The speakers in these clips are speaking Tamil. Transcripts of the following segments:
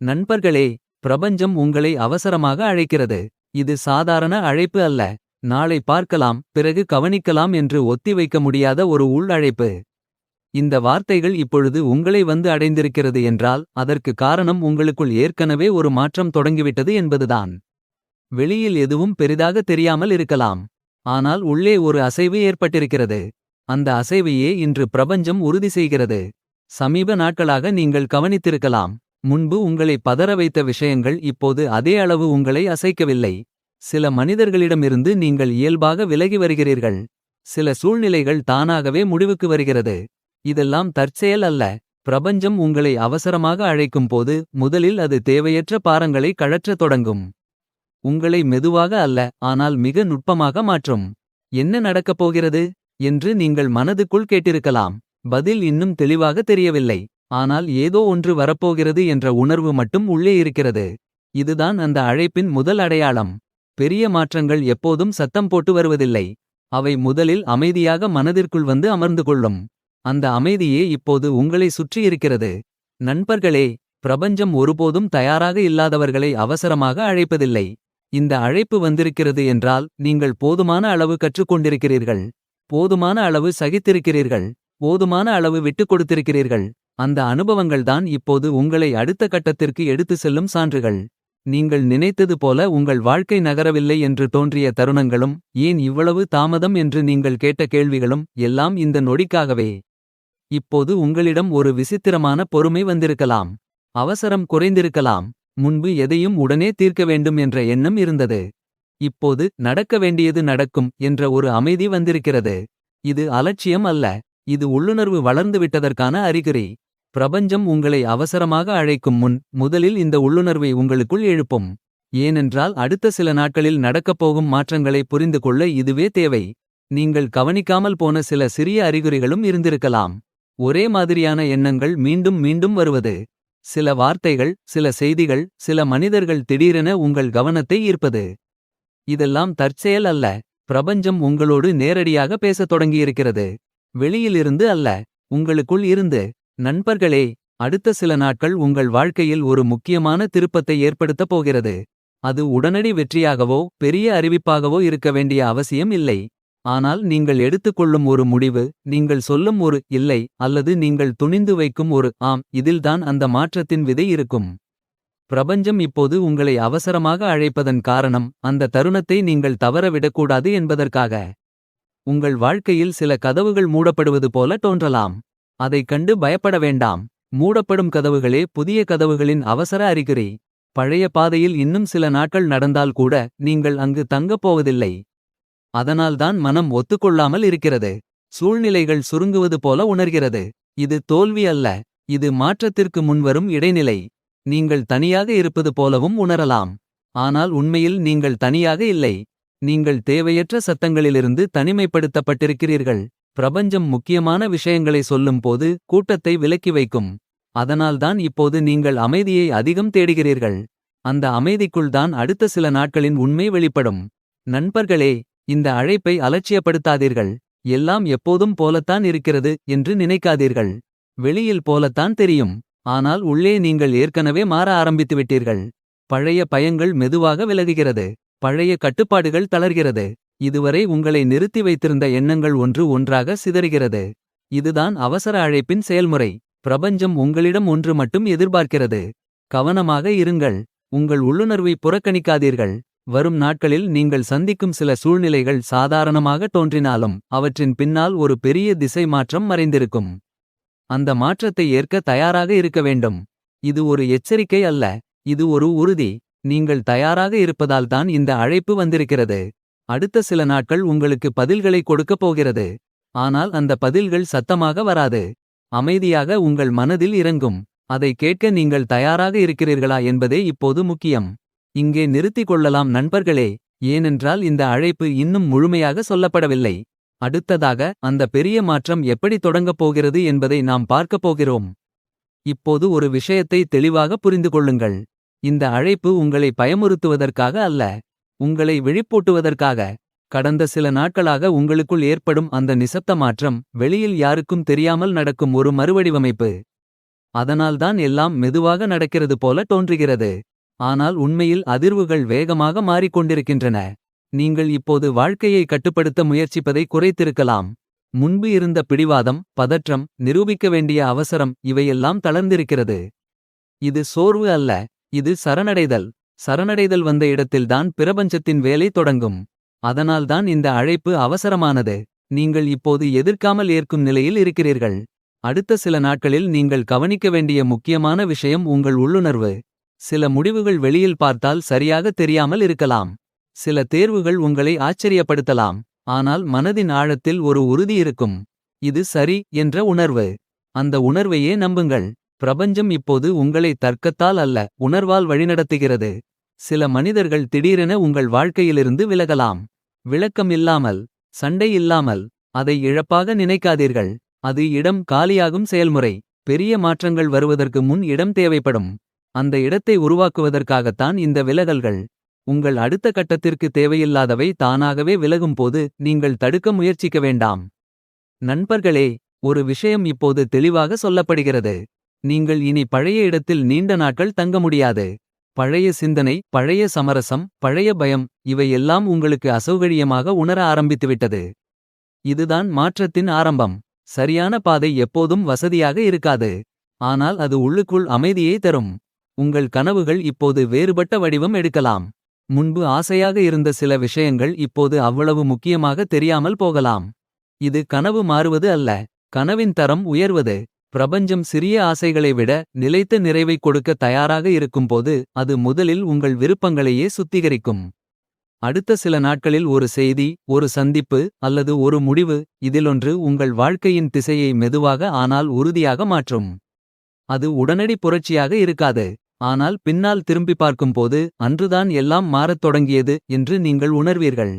நண்பர்களே பிரபஞ்சம் உங்களை அவசரமாக அழைக்கிறது. இது சாதாரண அழைப்பு அல்ல. நாளை பார்க்கலாம் பிறகு கவனிக்கலாம் என்று ஒத்திவைக்க முடியாத ஒரு உள் அழைப்பு இந்த வார்த்தைகள் இப்பொழுது உங்களை வந்து அடைந்திருக்கிறது என்றால் அதற்கு காரணம் உங்களுக்குள் ஏற்கனவே ஒரு மாற்றம் தொடங்கிவிட்டது என்பதுதான். வெளியில் எதுவும் பெரிதாக தெரியாமல் இருக்கலாம். ஆனால் உள்ளே ஒரு அசைவு ஏற்பட்டிருக்கிறது. அந்த அசைவையே இன்று பிரபஞ்சம் உறுதி செய்கிறது. சமீப நாட்களாக நீங்கள் கவனித்திருக்கலாம். முன்பு உங்களை பதற வைத்த விஷயங்கள் இப்போது அதே அளவு உங்களை அசைக்கவில்லை. சில மனிதர்களிடமிருந்து நீங்கள் இயல்பாக விலகி வருகிறீர்கள். சில சூழ்நிலைகள் தானாகவே முடிவுக்கு வருகிறது. இதெல்லாம் தற்செயல் அல்ல. பிரபஞ்சம் உங்களை அவசரமாக அழைக்கும் போது முதலில் அது தேவையற்ற பாரங்களை கழற்றத் தொடங்கும். உங்களை மெதுவாக அல்ல ஆனால் மிக நுட்பமாக மாற்றும். என்ன நடக்கப் போகிறது? என்று நீங்கள் மனதுக்குள் கேட்டிருக்கலாம். பதில் இன்னும் தெளிவாக தெரியவில்லை. ஆனால் ஏதோ ஒன்று வரப்போகிறது என்ற உணர்வு மட்டும் உள்ளே இருக்கிறது. இதுதான் அந்த அழைப்பின் முதல் அடையாளம். பெரிய மாற்றங்கள் எப்போதும் சத்தம் போட்டு வருவதில்லை. அவை முதலில் அமைதியாக மனதிற்குள் வந்து அமர்ந்து கொள்ளும். அந்த அமைதியே இப்போது உங்களை சுற்றியிருக்கிறது நண்பர்களே பிரபஞ்சம் ஒருபோதும் தயாராக இல்லாதவர்களை அவசரமாக அழைப்பதில்லை. இந்த அழைப்பு வந்திருக்கிறது என்றால் நீங்கள் போதுமான அளவு கற்றுக்கொண்டிருக்கிறீர்கள். போதுமான அளவு சகித்திருக்கிறீர்கள். போதுமான அளவு விட்டுக் கொடுத்திருக்கிறீர்கள். அந்த அனுபவங்கள்தான் இப்போது உங்களை அடுத்த கட்டத்திற்கு எடுத்து செல்லும் சான்றுகள். நீங்கள் நினைத்தது போல உங்கள் வாழ்க்கை நகரவில்லை என்று தோன்றிய தருணங்களும் ஏன் இவ்வளவு தாமதம் என்று நீங்கள் கேட்ட கேள்விகளும் எல்லாம் இந்த நொடிக்காகவே. இப்போது உங்களிடம் ஒரு விசித்திரமான பொறுமை வந்திருக்கலாம். அவசரம் குறைந்திருக்கலாம். முன்பு எதையும் உடனே தீர்க்க வேண்டும் என்ற எண்ணம் இருந்தது. இப்போது நடக்க வேண்டியது நடக்கும் என்ற ஒரு அமைதி வந்திருக்கிறது. இது அலட்சியம் அல்ல. இது உள்ளுணர்வு வளர்ந்து விட்டதற்கான அறிகுறி. பிரபஞ்சம் உங்களை அவசரமாக அழைக்கும் முன் முதலில் இந்த உள்ளுணர்வை உங்களுக்குள் எழுப்பும். ஏனென்றால் அடுத்த சில நாட்களில் நடக்கப் போகும் மாற்றங்களை புரிந்து கொள்ள இதுவே தேவை. நீங்கள் கவனிக்காமல் போன சில சிறிய அறிகுறிகளும் இருந்திருக்கலாம். ஒரே மாதிரியான எண்ணங்கள் மீண்டும் மீண்டும் வருவது. சில வார்த்தைகள் சில செய்திகள் சில மனிதர்கள் திடீரென உங்கள் கவனத்தை ஈர்ப்பது. இதெல்லாம் தற்செயல் அல்ல. பிரபஞ்சம் உங்களோடு நேரடியாக பேசத் தொடங்கியிருக்கிறது. வெளியிலிருந்து அல்ல. உங்களுக்குள் இருந்து. நண்பர்களே அடுத்த சில நாட்கள் உங்கள் வாழ்க்கையில் ஒரு முக்கியமான திருப்பத்தை ஏற்படுத்தப் போகிறது. அது உடனடி வெற்றியாகவோ பெரிய அறிவிப்பாகவோ இருக்க வேண்டிய அவசியம் இல்லை. ஆனால் நீங்கள் எடுத்துக்கொள்ளும் ஒரு முடிவு நீங்கள் சொல்லும் ஒரு இல்லை அல்லது நீங்கள் துணிந்து வைக்கும் ஒரு ஆம் இதில்தான் அந்த மாற்றத்தின் விதை இருக்கும். பிரபஞ்சம் இப்போது உங்களை அவசரமாக அழைப்பதன் காரணம் அந்த தருணத்தை நீங்கள் தவறவிடக்கூடாது என்பதற்காக. உங்கள் வாழ்க்கையில் சில கதவுகள் மூடப்படுவது போல தோன்றலாம். அதைக் கண்டு பயப்பட வேண்டாம். மூடப்படும் கதவுகளே புதிய கதவுகளின் அவசர அறிகுறி. பழைய பாதையில் இன்னும் சில நாட்கள் நடந்தால் கூட நீங்கள் அங்கு தங்கப் போவதில்லை. அதனால்தான் மனம் ஒத்துக்கொள்ளாமல் இருக்கிறது. சூழ்நிலைகள் சுருங்குவது போல உணர்கிறது. இது தோல்வி அல்ல. இது மாற்றத்திற்கு முன்வரும் இடைநிலை. நீங்கள் தனியாக இருப்பது போலவும் உணரலாம். ஆனால் உண்மையில் நீங்கள் தனியாக இல்லை. நீங்கள் தேவையற்ற சத்தங்களிலிருந்து தனிமைப்படுத்தப்பட்டிருக்கிறீர்கள். பிரபஞ்சம் முக்கியமான விஷயங்களை சொல்லும்போது கூட்டத்தை விலக்கி வைக்கும். அதனால்தான் இப்போது நீங்கள் அமைதியை அதிகம் தேடுகிறீர்கள். அந்த அமைதிக்குள் தான் அடுத்த சில நாட்களின் உண்மை வெளிப்படும். நண்பர்களே இந்த அழைப்பை அலட்சியப்படுத்தாதீர்கள். எல்லாம் எப்போதும் போலத்தான் இருக்கிறது என்று நினைக்காதீர்கள். வெளியில் போலத்தான் தெரியும். ஆனால் உள்ளே நீங்கள் ஏற்கனவே மாற ஆரம்பித்துவிட்டீர்கள் பழைய பயங்கள் மெதுவாக விலகுகிறது. பழைய கட்டுப்பாடுகள் தளர்கிறது. இதுவரை உங்களை நிறுத்தி வைத்திருந்த எண்ணங்கள் ஒன்று ஒன்றாக சிதறுகிறது. இதுதான் அவசர அழைப்பின் செயல்முறை. பிரபஞ்சம் உங்களிடம் ஒன்று மட்டும் எதிர்பார்க்கிறது. கவனமாக இருங்கள். உங்கள் உள்ளுணர்வை புறக்கணிக்காதீர்கள். வரும் நாட்களில் நீங்கள் சந்திக்கும் சில சூழ்நிலைகள் சாதாரணமாக தோன்றினாலும் அவற்றின் பின்னால் ஒரு பெரிய திசை மாற்றம் மறைந்திருக்கும். அந்த மாற்றத்தை ஏற்க தயாராக இருக்க வேண்டும். இது ஒரு எச்சரிக்கை அல்ல. இது ஒரு உறுதி. நீங்கள் தயாராக இருப்பதால்தான் இந்த அழைப்பு வந்திருக்கிறது. அடுத்த சில நாட்கள் உங்களுக்கு பதில்களை கொடுக்கப் போகிறது. ஆனால் அந்த பதில்கள் சத்தமாக வராது. அமைதியாக உங்கள் மனதில் இறங்கும். அதை கேட்க நீங்கள் தயாராக இருக்கிறீர்களா என்பதே இப்போது முக்கியம். இங்கே நிறுத்திக் கொள்ளலாம் நண்பர்களே. ஏனென்றால் இந்த அழைப்பு இன்னும் முழுமையாக சொல்லப்படவில்லை. அடுத்ததாக அந்த பெரிய மாற்றம் எப்படி தொடங்கப் போகிறது என்பதை நாம் பார்க்கப் போகிறோம். இப்போது ஒரு விஷயத்தை தெளிவாக புரிந்து கொள்ளுங்கள். இந்த அழைப்பு உங்களை பயமுறுத்துவதற்காக அல்ல. உங்களை விழிப்பூட்டுவதற்காக கடந்த சில நாட்களாக உங்களுக்குள் ஏற்படும் அந்த நிசப்த மாற்றம் வெளியில் யாருக்கும் தெரியாமல் நடக்கும் ஒரு மறுவடிவமைப்பு அதனால்தான் எல்லாம் மெதுவாக நடக்கிறது போல தோன்றுகிறது. ஆனால் உண்மையில் அதிர்வுகள் வேகமாக மாறிக்கொண்டிருக்கின்றன. நீங்கள் இப்போது வாழ்க்கையை கட்டுப்படுத்த முயற்சிப்பதை குறைத்திருக்கலாம். முன்பு இருந்த பிடிவாதம் பதற்றம் நிரூபிக்க வேண்டிய அவசரம் இவையெல்லாம் தளர்ந்திருக்கிறது. இது சோர்வு அல்ல இது சரணடைதல். சரணடைதல் வந்த இடத்தில்தான் பிரபஞ்சத்தின் வேலை தொடங்கும். அதனால்தான் இந்த அழைப்பு அவசரமானது. நீங்கள் இப்போது எதிர்க்காமல் ஏற்கும் நிலையில் இருக்கிறீர்கள். அடுத்த சில நாட்களில் நீங்கள் கவனிக்க வேண்டிய முக்கியமான விஷயம் உங்கள் உள்ளுணர்வு. சில முடிவுகள் வெளியில் பார்த்தால் சரியாக தெரியாமல் இருக்கலாம். சில தேர்வுகள் உங்களை ஆச்சரியப்படுத்தலாம். ஆனால் மனதின் ஆழத்தில் ஒரு உறுதி இருக்கும். இது சரி என்ற உணர்வு. அந்த உணர்வையே நம்புங்கள். பிரபஞ்சம் இப்போது உங்களை தர்க்கத்தால் அல்ல உணர்வால் வழிநடத்துகிறது. சில மனிதர்கள் திடீரென உங்கள் வாழ்க்கையிலிருந்து விலகலாம். விளக்கம் இல்லாமல் சண்டை இல்லாமல் அதை இழப்பாக நினைக்காதீர்கள். அது இடம் காலியாகும் செயல்முறை. பெரிய மாற்றங்கள் வருவதற்கு முன் இடம் தேவைப்படும். அந்த இடத்தை உருவாக்குவதற்காகத்தான் இந்த விலகல்கள். உங்கள் அடுத்த கட்டத்திற்கு தேவையில்லாதவை தானாகவே விலகும்போது நீங்கள் தடுக்க முயற்சிக்க வேண்டாம். நண்பர்களே ஒரு விஷயம் இப்போது தெளிவாக சொல்லப்படுகிறது. நீங்கள் இனி பழைய இடத்தில் நீண்ட நாட்கள் தங்க முடியாது. பழைய சிந்தனை பழைய சமரசம் பழைய பயம் இவை எல்லாம் உங்களுக்கு அசௌகரியமாக உணர ஆரம்பித்துவிட்டது. இதுதான் மாற்றத்தின் ஆரம்பம். சரியான பாதை எப்போதும் வசதியாக இருக்காது. ஆனால் அது உள்ளுக்குள் அமைதியை தரும். உங்கள் கனவுகள் இப்போது வேறுபட்ட வடிவம் எடுக்கலாம். முன்பு ஆசையாக இருந்த சில விஷயங்கள் இப்போது அவ்வளவு முக்கியமாக தெரியாமல் போகலாம். இது கனவு மாறுவது அல்ல கனவின் தரம் உயர்வது. பிரபஞ்சம் சிறிய ஆசைகளை விட நிலைத்த நிறைவை கொடுக்க தயாராக இருக்கும்போது அது முதலில் உங்கள் விருப்பங்களையே சுத்திகரிக்கும். அடுத்த சில நாட்களில் ஒரு செய்தி ஒரு சந்திப்பு அல்லது ஒரு முடிவு இதிலொன்று உங்கள் வாழ்க்கையின் திசையை மெதுவாக ஆனால் உறுதியாக மாற்றும். அது உடனடி புரட்சியாக இருக்காது. ஆனால் பின்னால் திரும்பி பார்க்கும்போது அன்றுதான் எல்லாம் மாறத் தொடங்கியது என்று நீங்கள் உணர்வீர்கள்.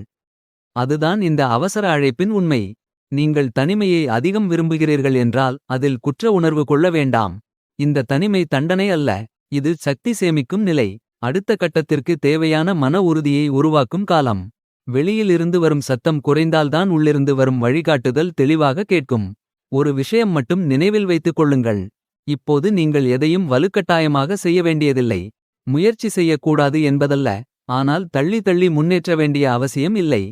அதுதான் இந்த அவசர அழைப்பின் உண்மை. நீங்கள் தனிமையை அதிகம் விரும்புகிறீர்கள் என்றால் அதில் குற்ற உணர்வு கொள்ள வேண்டாம். இந்த தனிமை தண்டனை அல்ல இது சக்தி சேமிக்கும் நிலை. அடுத்த கட்டத்திற்கு தேவையான மன உறுதியை உருவாக்கும் காலம். வெளியிலிருந்து வரும் சத்தம் குறைந்தால்தான் உள்ளிருந்து வரும் வழிகாட்டுதல் தெளிவாக கேட்கும். ஒரு விஷயம் மட்டும் நினைவில் வைத்துக் கொள்ளுங்கள். இப்போது நீங்கள் எதையும் வலுக்கட்டாயமாக செய்ய வேண்டியதில்லை. முயற்சி செய்யக்கூடாது என்பதல்ல ஆனால் தள்ளி தள்ளி முன்னேற்ற வேண்டிய அவசியம் இல்லை.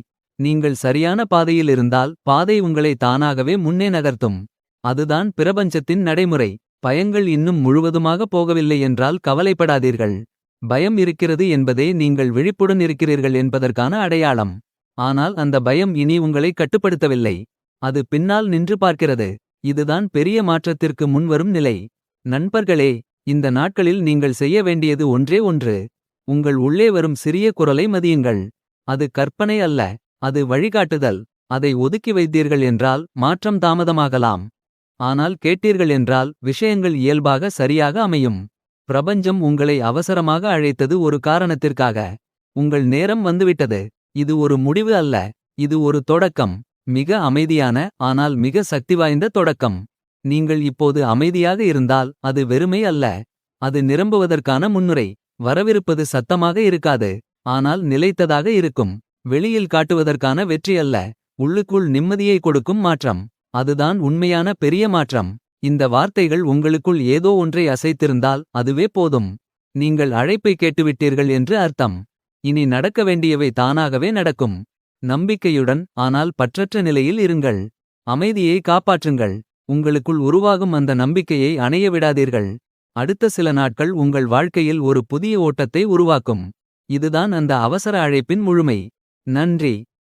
நீங்கள் சரியான பாதையில் இருந்தால் பாதை உங்களை தானாகவே முன்னே நகர்த்தும். அதுதான் பிரபஞ்சத்தின் நடைமுறை பயங்கள் இன்னும் முழுவதுமாக போகவில்லை என்றால் கவலைப்படாதீர்கள். பயம் இருக்கிறது என்பதே நீங்கள் விழிப்புடன் இருக்கிறீர்கள் என்பதற்கான அடையாளம். ஆனால் அந்த பயம் இனி உங்களை கட்டுப்படுத்தவில்லை. அது பின்னால் நின்று பார்க்கிறது. இதுதான் பெரிய மாற்றத்திற்கு முன்வரும் நிலை. நண்பர்களே இந்த நாட்களில் நீங்கள் செய்ய வேண்டியது ஒன்றே ஒன்று. உங்கள் உள்ளே வரும் சிறிய குரலை மதியுங்கள். அது கற்பனை அல்ல அது வழிகாட்டுதல். அதை ஒதுக்கி வைத்தீர்கள் என்றால் மாற்றம் தாமதமாகலாம். ஆனால் கேட்டீர்கள் என்றால் விஷயங்கள் இயல்பாக சரியாக அமையும். பிரபஞ்சம் உங்களை அவசரமாக அழைத்தது ஒரு காரணத்திற்காக. உங்கள் நேரம் வந்துவிட்டது. இது ஒரு முடிவு அல்ல இது ஒரு தொடக்கம். மிக அமைதியான ஆனால் மிக சக்திவாய்ந்த தொடக்கம். நீங்கள் இப்போது அமைதியாக இருந்தால் அது வெறுமை அல்ல. அது நிரம்புவதற்கான முன்னுரை. வரவிருப்பது சத்தமாக இருக்காது. ஆனால் நிலைத்ததாக இருக்கும். வெளியில் காட்டுவதற்கான வெற்றி அல்ல. உள்ளுக்குள் நிம்மதியை கொடுக்கும் மாற்றம். அதுதான் உண்மையான பெரிய மாற்றம். இந்த வார்த்தைகள் உங்களுக்குள் ஏதோ ஒன்றை அசைத்திருந்தால் அதுவே போதும். நீங்கள் அழைப்பை கேட்டுவிட்டீர்கள் என்று அர்த்தம். இனி நடக்க வேண்டியவை தானாகவே நடக்கும். நம்பிக்கையுடன் ஆனால் பற்றற்ற நிலையில் இருங்கள். அமைதியை காப்பாற்றுங்கள். உங்களுக்குள் உருவாகும் அந்த நம்பிக்கையை அணைய விடாதீர்கள். அடுத்த சில நாட்கள் உங்கள் வாழ்க்கையில் ஒரு புதிய ஓட்டத்தை உருவாக்கும். இதுதான் அந்த அவசர அழைப்பின் முழுமை. நன்றி.